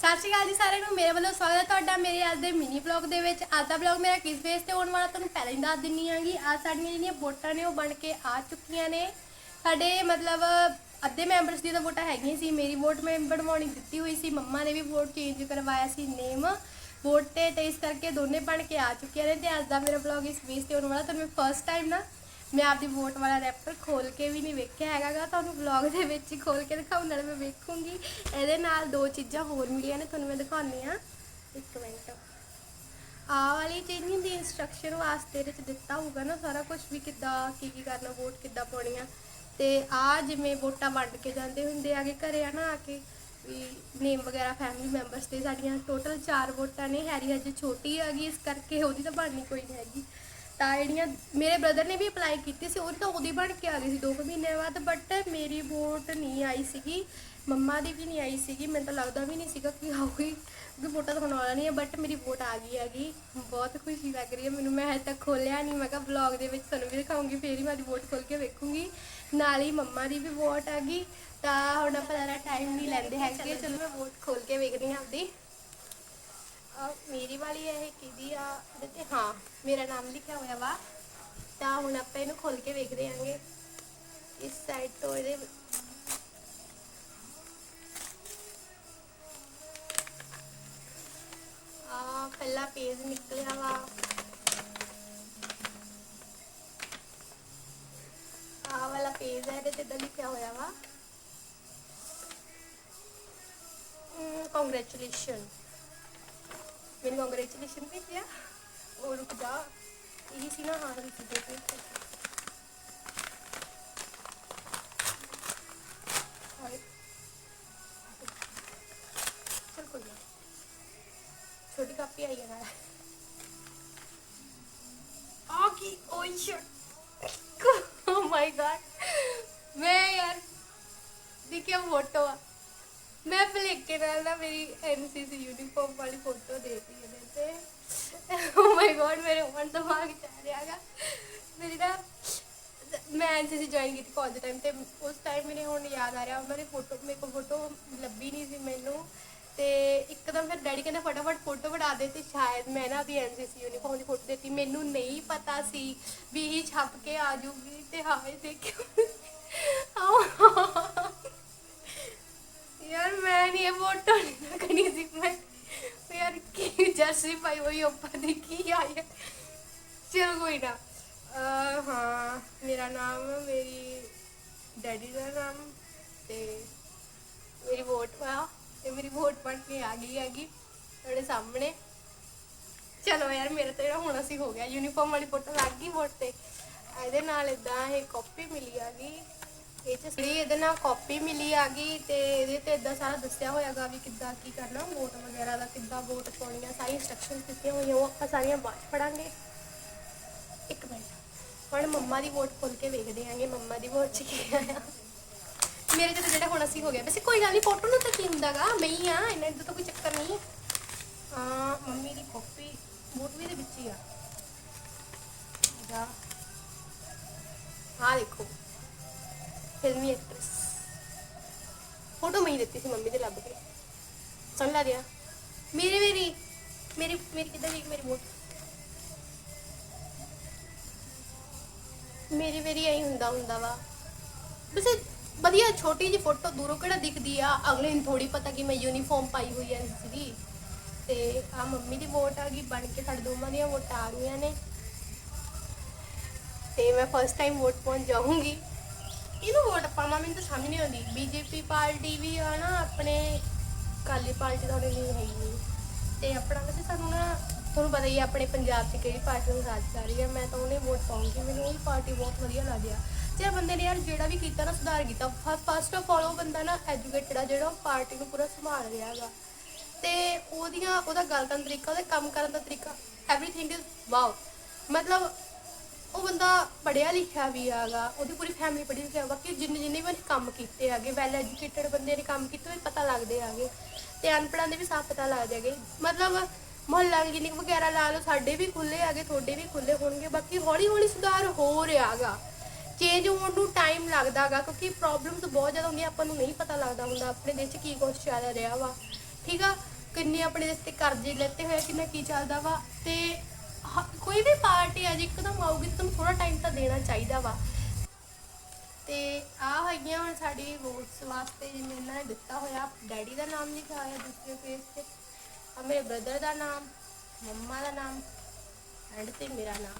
ਸਤਿ ਸ਼੍ਰੀ ਅਕਾਲ ਜੀ ਸਾਰਿਆਂ ਨੂੰ, ਮੇਰੇ ਵੱਲੋਂ ਸਵਾਗਤ ਹੈ ਤੁਹਾਡਾ ਮੇਰੇ ਅੱਜ ਦੇ ਮਿਨੀ ਵਲੌਗ ਦੇ ਵਿੱਚ। ਅੱਜ ਦਾ ਵਲੌਗ ਮੇਰਾ ਕਿਸ ਬੇਸ ਤੇ ਹੋਣ ਵਾਲਾ ਤੁਹਾਨੂੰ ਪਹਿਲਾਂ ਹੀ ਦੱਸ ਦਿੰਨੀ ਆਂਗੀ ਅੱਜ ਸਾਡੀਆਂ ਜਿਹੜੀਆਂ ਵੋਟਾਂ ਨੇ, ਉਹ ਬਣ ਕੇ ਆ ਚੁੱਕੀਆਂ ਨੇ। ਸਾਡੇ ਮਤਲਬ ਅੱਧੇ ਮੈਂਬਰਸ ਦੀ ਤਾਂ ਵੋਟਾਂ ਹੈਗੀਆਂ ਸੀ। ਮੇਰੀ ਵੋਟ ਮੈਂ ਬਣਵਾਉਣੀ ਦਿੱਤੀ ਹੋਈ ਸੀ। ਮੰਮਾ ਨੇ ਵੀ ਵੋਟ ਚੇਂਜ ਕਰਵਾਇਆ ਸੀ ਨੇਮ ਵੋਟ ਤੇ ਤੇ ਇਸ ਕਰਕੇ ਦੋਨੇ ਬਣ ਕੇ ਆ ਚੁੱਕੀਆਂ ਨੇ ਤੇ ਅੱਜ ਦਾ ਮੇਰਾ ਵਲੌਗ ਇਸ ਬੇਸ ਤੇ ਹੋਣ ਵਾਲਾ। ਤੁਹਾਨੂੰ ਮੈਂ ਫਸਟ ਟਾਈਮ ਨਾ ਮੈਂ ਆਪਦੀ ਵੋਟ ਵਾਲਾ ਰੈਪਰ ਖੋਲ ਕੇ ਵੀ ਨਹੀਂ ਵੇਖਿਆ ਹੈਗਾਗਾ, ਤੁਹਾਨੂੰ ਵਲੌਗ ਦੇ ਵਿੱਚ ਹੀ ਖੋਲ ਕੇ ਦਿਖਾਉਣ ਨਾਲ ਮੈਂ ਵੇਖੂੰਗੀ। ਇਹਦੇ ਨਾਲ ਦੋ ਚੀਜ਼ਾਂ ਹੋਰ ਮਿਲੀਆਂ ਨੇ, ਤੁਹਾਨੂੰ ਮੈਂ ਦਿਖਾਉਂਦੀ ਆ ਇੱਕ ਮਿੰਟ। ਆ ਵਾਲੀ ਚੀਜ਼ ਨਹੀਂ ਦੀ ਇਨਸਟਰਕਸ਼ਨ ਵਾਸਤੇ ਇਹਦੇ ਚ ਦਿੱਤਾ ਹੋਊਗਾ ਨਾ ਸਾਰਾ ਕੁਝ ਵੀ ਕਿੱਦਾਂ, ਕੀ ਕੀ ਕਰਨਾ ਵੋਟ ਕਿੱਦਾਂ ਪਾਉਣੀ ਆ ਤੇ ਆ ਜਿਵੇਂ ਵੋਟਾਂ ਵੰਡ ਕੇ ਜਾਂਦੇ ਹੁੰਦੇ ਆਗੇ ਘਰੇ ਆ ਨਾ ਆ ਕੇ ਵੀ ਨੇਮ ਵਗੈਰਾ ਫੈਮਿਲੀ ਮੈਂਬਰਸ ਦੇ ਸਾਡੀਆਂ ਟੋਟਲ 4 ਵੋਟਾਂ ਨੇ, ਹੈਰੀ ਹਜੇ ਛੋਟੀ ਹੈਗੀ, ਇਸ ਕਰਕੇ ਉਹਦੀ ਤਾਂ ਬਣਨੀ ਕੋਈ ਨਹੀਂ ਹੈਗੀ। ਤਾਂ ਜਿਹੜੀਆਂ ਮੇਰੇ ਬ੍ਰਦਰ ਨੇ ਵੀ ਅਪਲਾਈ ਕੀਤੀ ਸੀ, ਉਹਦੀ ਤਾਂ ਉਹਦੀ ਬਣ ਕੇ ਆ ਗਈ ਸੀ 2 ਮਹੀਨੇ ਬਾਅਦ ਬਟ ਮੇਰੀ ਵੋਟ ਨਹੀਂ ਆਈ ਸੀਗੀ, ਮੰਮਾ ਦੀ ਵੀ ਨਹੀਂ ਆਈ ਸੀਗੀ, ਮੈਨੂੰ ਤਾਂ ਲੱਗਦਾ ਵੀ ਨਹੀਂ ਸੀਗਾ ਕਿ ਆਊਗੀ, ਕਿਉਂਕਿ ਵੋਟਾਂ ਤਾਂ ਹੁਣ ਆਉਣਾ ਨਹੀਂ ਹੈ ਬਟ ਮੇਰੀ ਵੋਟ ਆ ਗਈ ਹੈਗੀ। ਬਹੁਤ ਖੁਸ਼ੀ ਲੱਗ ਰਹੀ ਹੈ ਮੈਨੂੰ, ਮੈਂ ਹਜੇ ਤੱਕ ਖੋਲਿਆ ਨਹੀਂ, ਮੈਂ ਕਿਹਾ ਵਲੌਗ ਦੇ ਵਿੱਚ ਤੁਹਾਨੂੰ ਵੀ ਦਿਖਾਉਂਗੀ, ਫੇਰ ਹੀ ਮੈਂ ਦੀ ਵੋਟ ਖੋਲ ਕੇ ਵੇਖੂੰਗੀ। ਨਾਲ ਹੀ ਮੰਮਾ ਦੀ ਵੀ ਵੋਟ ਆ ਗਈ, ਤਾਂ ਹੁਣ ਆਪਾਂ ਜ਼ਿਆਦਾ ਟਾਈਮ ਨਹੀਂ ਲੈਂਦੇ ਹੈਗੇ, ਚਲੋ ਮੈਂ ਵੋਟ ਖੋਲ ਕੇ ਵੇਖਦੀ ਹਾਂ ਆਪਦੀ। ਆ, ਮੇਰੀ ਵਾਲੀ ਇਹ ਕਿਹਦੀ ਆ? ਇਹਦੇ ਤੇ ਹਾਂ, ਮੇਰਾ ਨਾਮ ਲਿਖਿਆ ਹੋਇਆ ਵਾ। ਤਾਂ ਹੁਣ ਆਪਾਂ ਇਹਨੂੰ ਖੋਲ ਕੇ ਵੇਖਦੇ ਆਂਗੇ। ਇਸ ਸਾਈਡ ਤੋਂ ਇਹਦੇ ਆ, ਪਹਿਲਾ ਪੇਜ ਨਿਕਲਿਆ ਵਾ। ਆ ਵਾਲਾ ਪੇਜ ਹੈ ਇਹਦੇ ਤੇ ਲਿਖਿਆ ਹੋਇਆ ਵਾ। ਕੰਗ੍ਰੈਚੁਲੇਸ਼ਨ ਮੈਨੂੰ ਕੰਗ੍ਰੈਚੁਲੇਸ਼ਨ ਭੇਜਿਆ ਉਹ ਰੁਕ ਜਾ ਇਹ ਸੀ ਨਾ ਹਾਂ ਵਿੱਚ ਦੇ ਤੇ ਹਾਏ। ਚੱਲ ਕੋਈ ਨਾ ਛੋਟੀ ਕਾਪੀ ਆਈ ਹੈ ਨਾਲ ਆ ਕੀ ਓਏ ਸ਼ਿਟ ਓ ਮਾਈ ਗॉड ਮੈਂ ਯਾਰ ਦੇਖਿਆ ਫੋਟੋ ਆ ਮੈਂ ਭਲੇਖੇ ਨਾਲ ਨਾ ਮੇਰੀ ਐਨਸੀਸੀ ਯੂਨੀਫਾਰਮ ਵਾਲੀ ਫੋਟੋ ਦੇਤੀ ਇਹਦੇ ਤੇ। ਓ ਮਾਈ ਗॉड ਮੇਰੇ ਮਨ ਦਿਮਾਗ ਚ ਆ ਰਿਹਾਗਾ ਮੇਰੀ ਨਾ, ਮੈਂ ਐਨਸੀਸੀ ਜੁਆਇਨ ਕੀਤੀ ਕਾਲਜ ਟਾਈਮ ਤੇ, ਉਸ ਟਾਈਮ ਮੈਨੂੰ ਹੁਣ ਯਾਦ ਆ ਰਿਹਾ, ਉਹਨਾਂ ਦੀ ਫੋਟੋ ਮੇਰੇ ਕੋਲ ਫੋਟੋ ਲੱਭੀ ਨਹੀਂ ਸੀ ਮੈਨੂੰ। ਤੇ ਇੱਕਦਮ ਫਿਰ ਡੈਡੀ ਕਹਿੰਦਾ ਫਟਾਫਟ ਫੋਟੋ ਬਣਾ ਦੇ ਤੇ ਸ਼ਾਇਦ ਮੈਂ ਨਾ ਆਪਦੀ ਐਨਸੀਸੀ ਯੂਨੀਫਾਰਮ ਦੀ ਫੋਟੋ ਦਿੱਤੀ। ਮੈਨੂੰ ਨਹੀਂ ਪਤਾ ਸੀ ਵੀ ਇਹ ਛਪ ਕੇ ਆ ਜੂਗੀ ਤੇ ਹਾਏ ਦੇਖਿਓ। ਯਾਰ ਮੈਂ ਨਹੀਂ ਇਹ ਫੋਟੋ ਨਹੀਂ ਲੱਗਣੀ ਸੀ ਮੈਂ। ਯਾਰ ਕੀ ਜਰਸੀ ਪਾਈ ਹੋਈ ਉੱਪਰ ਦੀ, ਕੀ ਆਈ ਹੈ ਕੋਈ ਨਾ। ਹਾਂ, ਮੇਰਾ ਨਾਮ, ਮੇਰੀ ਡੈਡੀ ਦਾ ਨਾਮ ਤੇ ਮੇਰੀ ਵੋਟ ਪਾ ਤੇ ਮੇਰੀ ਵੋਟ ਬਣ ਕੇ ਆ ਗਈ ਹੈਗੀ ਤੁਹਾਡੇ ਸਾਹਮਣੇ। ਚਲੋ ਯਾਰ, ਮੇਰੇ ਤੇ ਹੁਣ ਅਸੀਂ ਹੋ ਗਿਆ ਯੂਨੀਫਾਰਮ ਵਾਲੀ ਫੋਟੋ ਲੱਗ ਗਈ ਵੋਟ ਤੇ। ਇਹਦੇ ਨਾਲ ਇਦਾਂ ਇਹ ਕਾਪੀ ਮਿਲੀ ਆ ਇਹ ਚ ਜਿਹੜੀ ਇਹਦੇ ਨਾਲ ਕਾਪੀ ਮਿਲੀ ਆ ਗਈ ਤੇ ਇਹਦੇ ਤੇ ਇਦਾਂ ਸਾਰਾ ਦੱਸਿਆ ਹੋਇਆਗਾ ਵੀ ਕਿੱਦਾਂ ਕੀ ਕਰਨਾ ਵੋਟ ਵਗੈਰਾ ਦਾ ਕਿੱਦਾਂ ਵੋਟ ਪਾਉਣੀ ਆ ਸਾਰੀ ਇੰਸਟਰਕਸ਼ਨਸ ਦਿੱਤੀਆਂ ਹੋਈਆਂ, ਉਹ ਆਪਾਂ ਸਾਰੀਆਂ ਬਾਅਦ ਪੜਾਂਗੇ। ਇੱਕ ਮਿੰਟ, ਹੁਣ ਮੰਮਾ ਦੀ ਵੋਟ ਖੋਲ ਕੇ ਵੇਖਦੇ ਆਂਗੇ, ਮੰਮਾ ਦੀ ਵੋਟ ਚ ਕੀ ਆਇਆ ਮੇਰੇ ਤੇ ਤਾਂ ਜਿਹੜਾ ਹੁਣ ਅਸੀਂ ਹੋ ਗਿਆ, ਵੈਸੇ ਕੋਈ ਗੱਲ ਨਹੀਂ ਫੋਟੋ ਨੂੰ ਤਾਂ ਕੀ ਹੁੰਦਾਗਾ, ਮੈਂ ਹੀ ਆ, ਇਹਨਾਂ ਦਾ ਤਾਂ ਕੋਈ ਚੱਕਰ ਨਹੀਂ ਫਿਲਮੀ ਐਕਟ੍ਰੈਸ ਫੋਟੋ ਮੈਂ ਹੀ ਦਿੱਤੀ ਸੀ ਮੰਮੀ ਦੇ ਲੱਭ ਕੇ। ਸਮਝ ਲਾ ਦਿਆ ਮੇਰੀ ਮੇਰੀ ਮੇਰੀ ਮੇਰੀ ਕਿੱਦਾਂ ਦੀ ਮੇਰੀ ਵੋਟ ਮੇਰੀ ਮੇਰੀ ਐਂ ਹੁੰਦਾ ਹੁੰਦਾ ਵਾ। ਬਸ ਵਧੀਆ ਛੋਟੀ ਜਿਹੀ ਫੋਟੋ ਦੂਰੋਂ ਕਿਹੜਾ ਦਿਖਦੀ ਆ? ਅਗਲੇ ਨੂੰ ਥੋੜੀ ਪਤਾ ਕਿ ਮੈਂ ਯੂਨੀਫਾਰਮ ਪਾਈ ਹੋਈ ਐ ਸੀਗੀ। ਤੇ ਆ ਮੰਮੀ ਦੀ ਵੋਟ ਆ ਗਈ, ਬਣ ਕੇ ਸਾਡੇ ਦੋਵਾਂ ਦੀਆਂ ਵੋਟਾਂ ਆ ਗਈਆਂ ਨੇ। ਤੇ ਮੈਂ ਫਸਟ ਟਾਈਮ ਵੋਟ ਪਾਉਣ ਜਾਊਂਗੀ। ਇਹਨੂੰ ਵੋਟ ਪਾਵਾਂ, ਮੈਨੂੰ ਤਾਂ ਸਮਝ ਨਹੀਂ ਆਉਂਦੀ। ਬੀਜੇਪੀ ਪਾਰਟੀ ਵੀ ਆ ਨਾ, ਆਪਣੇ ਕਾਲੀ ਪਾਰਟੀ ਦਾ ਉਹਨੇ ਨਹੀਂ ਹੈਗੀ ਨਹੀਂ। ਤੇ ਆਪਣਾ ਵੈਸੇ ਸਾਨੂੰ ਨਾ, ਤੁਹਾਨੂੰ ਪਤਾ ਹੀ ਹੈ ਆਪਣੇ ਪੰਜਾਬ 'ਚ ਕਿਹੜੀ ਪਾਰਟੀ ਨੂੰ ਰਾਜ ਕਰ ਰਹੀ ਹੈ ਮੈਂ ਤਾਂ ਉਹਨੇ ਵੋਟ ਪਾਉਂਗੀ। ਮੈਨੂੰ ਉਹਦੀ ਪਾਰਟੀ ਬਹੁਤ ਵਧੀਆ ਲੱਗਦੀ ਆ। ਜਿਹੜਾ ਬੰਦੇ ਨੇ ਯਾਰ ਜਿਹੜਾ ਵੀ ਕੀਤਾ ਨਾ, ਸੁਧਾਰ ਕੀਤਾ। ਫਸਟ ਆਫ ਆਲ ਉਹ ਬੰਦਾ ਨਾ ਐਜੂਕੇਟਡ ਆ, ਜਿਹੜਾ ਉਹ ਪਾਰਟੀ ਨੂੰ ਪੂਰਾ ਸੰਭਾਲ ਰਿਹਾ ਹੈਗਾ। ਤੇ ਉਹਦੀਆਂ, ਉਹਦਾ ਗੱਲ ਕਰਨ ਦਾ ਤਰੀਕਾ, ਉਹਦੇ ਕੰਮ ਕਰਨ ਦਾ ਤਰੀਕਾ ਐਵਰੀਥਿੰਗ ਇਜ਼ ਵਾਓ ਮਤਲਬ ਉਹ ਬੰਦਾ ਪੜਿਆ ਲਿਖਿਆ ਵੀ ਆਗਾ ਉਹਦੀ ਪੂਰੀ ਫੈਮਿਲੀ ਪੜ੍ਹੀ ਲਿਖਿਆ ਵਾ ਕਿ ਜਿੰਨੇ ਜਿੰਨੇ ਵੀ ਉਹਨੇ ਕੰਮ ਕੀਤੇ ਆਗੇ ਵੈਲ ਐਜੂਕੇਟਡ ਬੰਦੇ ਨੇ ਕੰਮ ਕੀਤੇ ਹੋਏ ਪਤਾ ਲੱਗਦੇ ਆਗੇ ਤੇ ਅਨਪੜ੍ਹਾਂ ਦੇ ਵੀ ਸਾਫ਼ ਪਤਾ ਲੱਗ ਆਗੇ ਮਤਲਬ ਮੁਹੱਲਾ ਕਲੀਨਿਕ ਵਗੈਰਾ ਲਾ ਲਓ ਸਾਡੇ ਵੀ ਖੁੱਲੇ ਆਗੇ ਤੁਹਾਡੇ ਵੀ ਖੁੱਲੇ ਹੋਣਗੇ ਬਾਕੀ ਹੌਲੀ ਹੌਲੀ ਸੁਧਾਰ ਹੋ ਰਿਹਾਗਾ ਚੇਂਜ ਹੋਣ ਨੂੰ ਟਾਈਮ ਲੱਗਦਾਗਾ ਕਿਉਂਕਿ ਪ੍ਰੋਬਲਮਸ ਬਹੁਤ ਜ਼ਿਆਦਾ ਹੁੰਦੀਆਂ ਆਪਾਂ ਨੂੰ ਨਹੀਂ ਪਤਾ ਲੱਗਦਾ ਹੁੰਦਾ ਆਪਣੇ ਦੇਸ਼ 'ਚ ਕੀ ਕੁਛ ਚੱਲ ਰਿਹਾ ਵਾ। ਠੀਕ ਆ? ਕਿੰਨੇ ਆਪਣੇ ਦੇਸ਼ 'ਤੇ ਕਰਜ਼ੇ ਲੈਤੇ ਹੋਏ ਆ, ਕਿੰਨਾ ਕੀ ਚੱਲਦਾ ਵਾ ਤੇ ਹ- ਕੋਈ ਵੀ ਪਾਰਟੀ ਆ ਜੇ ਇੱਕਦਮ ਆਊਗੀ ਤਾਂ ਤੁਹਾਨੂੰ ਥੋੜਾ ਟਾਈਮ ਤਾਂ ਦੇਣਾ ਚਾਹੀਦਾ ਵਾ। ਤੇ ਆ ਹੈਗੀਆਂ ਹੁਣ ਸਾਡੀ ਵੋਟਸ ਵਾਸਤੇ, ਜਿਵੇਂ ਇਹਨਾਂ ਨੇ ਦਿੱਤਾ ਹੋਇਆ, ਡੈਡੀ ਦਾ ਨਾਮ ਲਿਖਿਆ ਹੋਇਆ ਦੂਸਰੇ ਪੇਜ ਤੇ ਆ ਮੇਰੇ ਬ੍ਰਦਰ ਦਾ ਨਾਮ, ਮੰਮਾ ਦਾ ਨਾਮ ਐਂਡ ਤੇ ਮੇਰਾ ਨਾਮ।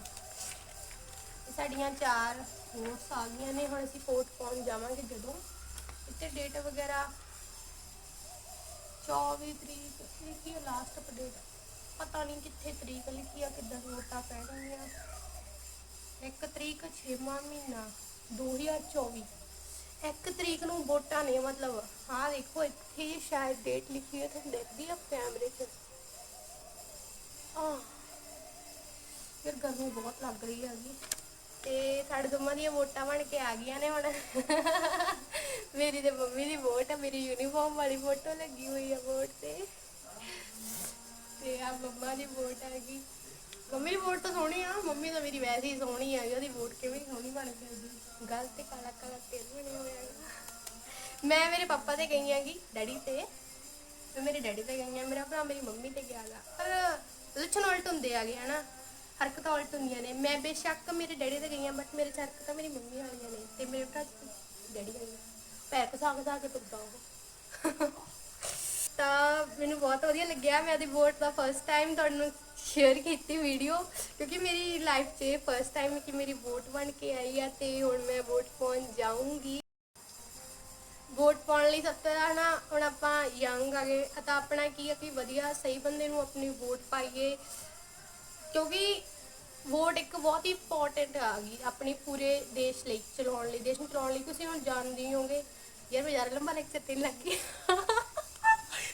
ਇਹ ਸਾਡੀਆਂ ਚਾਰ ਵੋਟਸ ਆ ਗਈਆਂ ਨੇ, ਹੁਣ ਅਸੀਂ ਵੋਟ ਪਾਉਣ ਜਾਵਾਂਗੇ ਜਦੋਂ। ਇੱਥੇ ਡੇਟ ਵਗੈਰਾ 24 ਤਰੀਕ ਲਿਖੀ ਹੈ ਲਾਸਟ ਅਪਡੇਟ ਪਤਾ ਨਹੀਂ ਕਿੱਥੇ ਤਰੀਕ ਲਿਖੀ ਆ, ਕਿੱਦਾਂ ਵੋਟਾਂ ਗਈਆਂ ਇੱਕ ਤਰੀਕ 6ਵਾਂ ਮਹੀਨਾ 2024 ਇੱਕ ਤਰੀਕ ਨੂੰ ਵੋਟਾਂ ਨੇ, ਮਤਲਬ ਹਾਂ ਦੇਖੋ, ਇੱਥੇ ਸ਼ਾਇਦ ਡੇਟ ਲਿਖੀ ਹੈ ਤੁਹਾਨੂੰ ਦੇਖਦੀ ਆ ਕੈਮਰੇ 'ਚ। ਆਹ ਫਿਰ ਗਰਮੀ ਬਹੁਤ ਲੱਗ ਰਹੀ ਹੈਗੀ ਤੇ ਸਾਡੇ ਦੋਵਾਂ ਦੀਆਂ ਵੋਟਾਂ ਬਣ ਕੇ ਆ ਗਈਆਂ ਨੇ ਹੁਣ। ਮੇਰੀ ਤੇ ਮੰਮੀ ਦੀ ਵੋਟ ਆ, ਮੇਰੀ ਯੂਨੀਫਾਰਮ ਵਾਲੀ ਫੋਟੋ ਲੱਗੀ ਹੋਈ ਆ ਵੋਟ ਤੇ। ਆ, ਮੰਮਾ ਦੀ ਵੋਟ ਹੈਗੀ ਮੰਮੀ ਦੀ ਵੋਟ ਤਾਂ ਸੋਹਣੀ ਆ, ਮੰਮੀ ਤਾਂ ਮੇਰੀ ਵੈਸੇ ਹੀ ਸੋਹਣੀ ਆ ਉਹਦੀ ਵੋਟ ਕਿਵੇਂ ਸੋਹਣੀ ਬਣ ਕੇ ਗੱਲ ਤੇ ਕਾਲਾ ਕਾਲਾ ਤੇਲ ਬਣਿਆ ਹੋਇਆ ਹੈਗਾ। ਮੈਂ ਮੇਰੇ ਪਾਪਾ ਤੇ ਗਈ ਆਂਗੀ ਡੈਡੀ ਤੇ। ਮੈਂ ਮੇਰੇ ਡੈਡੀ ਤੇ ਗਈ ਆ, ਮੇਰਾ ਭਰਾ ਮੇਰੀ ਮੰਮੀ ਤੇ ਗਿਆ ਗਾ। ਪਰ ਲੱਛਣ ਉਲਟ ਹੁੰਦੇ ਆਗੇ ਹਨਾ? ਹਰਕਤਾਂ ਉਲਟ ਹੁੰਦੀਆਂ ਨੇ। ਮੈਂ ਬੇਸ਼ੱਕ ਮੇਰੇ ਡੈਡੀ ਤੇ ਗਈ ਆ ਬਟ ਮੇਰੇ ਚ ਹਰਕਤਾਂ ਮੇਰੀ ਮੰਮੀ ਵਾਲੀਆਂ ਨੇ। ਤੇ ਮੇਰੇ ਭਰਾ ਡੈਡੀ ਵਾਲੀਆਂ ਪੈਰ ਪਸਾ ਪਸਾ ਕੇ ਤੁਰਦਾ ਉਹ। ਤਾਂ ਮੈਨੂੰ ਬਹੁਤ ਵਧੀਆ ਲੱਗਿਆ। ਮੈਂ ਉਹਦੀ ਵੋਟ ਦਾ ਫਸਟ ਟਾਈਮ ਤੁਹਾਨੂੰ ਸ਼ੇਅਰ ਕੀਤੀ ਵੀਡੀਓ ਕਿਉਂਕਿ ਮੇਰੀ ਲਾਈਫ 'ਚ ਫਸਟ ਟਾਈਮ ਕਿ ਮੇਰੀ ਵੋਟ ਬਣ ਕੇ ਆਈ ਆ ਤੇ ਹੁਣ ਮੈਂ ਵੋਟ ਪਾਉਣ ਜਾਊਂਗੀ। ਵੋਟ ਪਾਉਣ ਲਈ ਸਭ ਤੋਂ ਪਹਿਲਾਂ ਨਾ ਹੁਣ ਆਪਾਂ ਯੰਗ ਆਗੇ ਤਾਂ ਆਪਣਾ ਕੀ ਆ ਕਿ ਵਧੀਆ ਸਹੀ ਬੰਦੇ ਨੂੰ ਆਪਣੀ ਵੋਟ ਪਾਈਏ। ਕਿਉਂਕਿ ਵੋਟ ਇੱਕ ਬਹੁਤ ਹੀ ਇੰਪੋਰਟੈਂਟ ਆ ਗਈ ਆਪਣੀ ਪੂਰੇ ਦੇਸ਼ ਲਈ, ਚਲਾਉਣ ਲਈ। ਦੇਸ਼ ਨੂੰ ਚਲਾਉਣ ਲਈ ਤੁਸੀਂ ਹੁਣ ਜਾਣਦੇ ਹੀ ਹੋਗੇ ਯਾਰ ਮੈਂ ਜ਼ਿਆਦਾ ਲੰਬਾ ਲੈਕਚਰ ਤੇ ਗਿਆ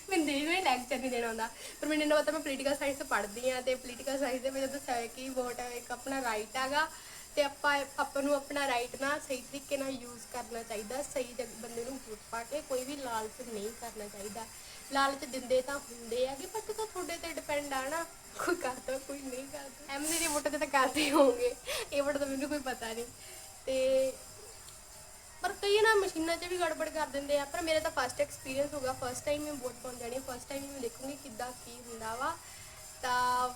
ਮੈਨੂੰ ਦੇਸ਼ ਵਿੱਚ ਲੈਕਚਰ ਨਹੀਂ ਦੇਣਾ ਹੁੰਦਾ ਪਰ ਮੈਨੂੰ ਇਹਨਾਂ ਪਤਾ ਮੈਂ ਪੋਲੀਟੀਕਲ ਸਾਇੰਸ ਪੜ੍ਹਦੀ ਆ ਤੇ ਪੋਲੀਟੀਕਲ ਸਾਇੰਸ ਦੇ ਵਿੱਚ ਦੱਸਿਆ ਹੋਇਆ ਕਿ ਵੋਟ ਇੱਕ ਆਪਣਾ ਰਾਈਟ ਹੈਗਾ ਤੇ ਆਪਾਂ ਆਪਾਂ ਨੂੰ ਆਪਣਾ ਰਾਈਟ ਨਾ ਸਹੀ ਤਰੀਕੇ ਨਾਲ ਯੂਜ਼ ਕਰਨਾ ਚਾਹੀਦਾ, ਸਹੀ ਜਗ- ਬੰਦੇ ਨੂੰ ਵੋਟ ਪਾ ਕੇ ਕੋਈ ਵੀ ਲਾਲਚ ਨਹੀਂ ਕਰਨਾ ਚਾਹੀਦਾ। ਲਾਲਚ ਦਿੰਦੇ ਤਾਂ ਹੁੰਦੇ ਆਗੇ ਪਰ ਤਾਂ ਤੁਹਾਡੇ ਤੇ ਡਿਪੈਂਡ ਆ ਨਾ। ਕੋਈ ਕਰਦਾ, ਕੋਈ ਨਹੀਂ ਕਰਦਾ। ਐਮਸੀ ਦੀ ਵੋਟ ਤੇ ਤਾਂ ਕਰਦੇ ਹੋਗੇ ਇਹ ਵੋਟ ਤਾਂ ਮੈਨੂੰ ਕੋਈ ਪਤਾ ਨਹੀਂ। ਤੇ ਪਰ ਕਈ ਨਾ ਮਸ਼ੀਨਾਂ 'ਚ ਵੀ ਗੜਬੜ ਕਰ ਦਿੰਦੇ ਆ। ਪਰ ਮੇਰੇ ਤਾਂ ਫਸਟ ਐਕਸਪੀਰੀਅੰਸ ਹੋਗਾ ਫਸਟ ਟਾਈਮ ਮੈਂ ਵੋਟ ਪਾਉਣ ਜਾਣੀ ਫਸਟ ਟਾਈਮ ਮੈਂ ਦੇਖੂੰਗੀ ਕਿੱਦਾਂ ਕੀ ਹੁੰਦਾ ਵਾ। ਤਾਂ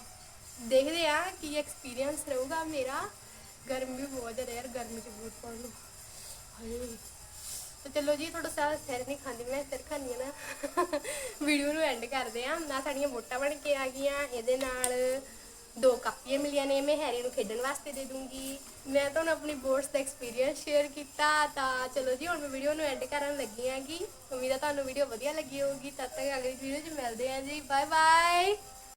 ਦੇਖਦੇ ਆ ਕੀ ਐਕਸਪੀਰੀਅੰਸ ਰਹੂਗਾ ਮੇਰਾ। ਗਰਮੀ ਵੀ ਬਹੁਤ ਜ਼ਿਆਦਾ ਯਾਰ, ਗਰਮੀ 'ਚ ਬੂਟ ਪਾਉਣ ਨੂੰ ਹਾਏ। ਤੇ ਚਲੋ ਜੀ, ਤੁਹਾਡਾ ਸਾਰਾ ਸਿਰ ਨਹੀਂ ਖਾਂਦੀ, ਮੈਂ ਸਿਰ ਖਾਂਦੀ ਆ ਨਾ। ਵੀਡੀਓ ਨੂੰ ਐਂਡ ਕਰਦੇ ਆ। ਨਾ ਸਾਡੀਆਂ ਵੋਟਾਂ ਬਣ ਕੇ ਆ ਗਈਆਂ। ਇਹਦੇ ਨਾਲ ਦੋ ਕਾਪੀਆਂ ਮਿਲੀਆਂ ਨੇ। ਮੈਂ ਹੈਰੀ ਨੂੰ ਖੇਡਣ ਵਾਸਤੇ ਦੇ ਦੂੰਗੀ। ਮੈਂ ਤੁਹਾਨੂੰ ਆਪਣੀ ਬੋਰਡਸ ਦਾ ਐਕਸਪੀਰੀਅੰਸ ਸ਼ੇਅਰ ਕੀਤਾ ਤਾਂ ਚਲੋ ਜੀ, ਹੁਣ ਮੈਂ ਵੀਡੀਓ ਨੂੰ ਐਂਡ ਕਰਨ ਲੱਗੀ ਆਂਗੀ ਉਮੀਦ ਆ ਤੁਹਾਨੂੰ ਵੀਡੀਓ ਵਧੀਆ ਲੱਗੀ ਹੋਊਗੀ। ਤਦ ਤੱਕ ਅਗਲੀ ਵੀਡੀਓ 'ਚ ਮਿਲਦੇ ਆਂ ਜੀ। Bye bye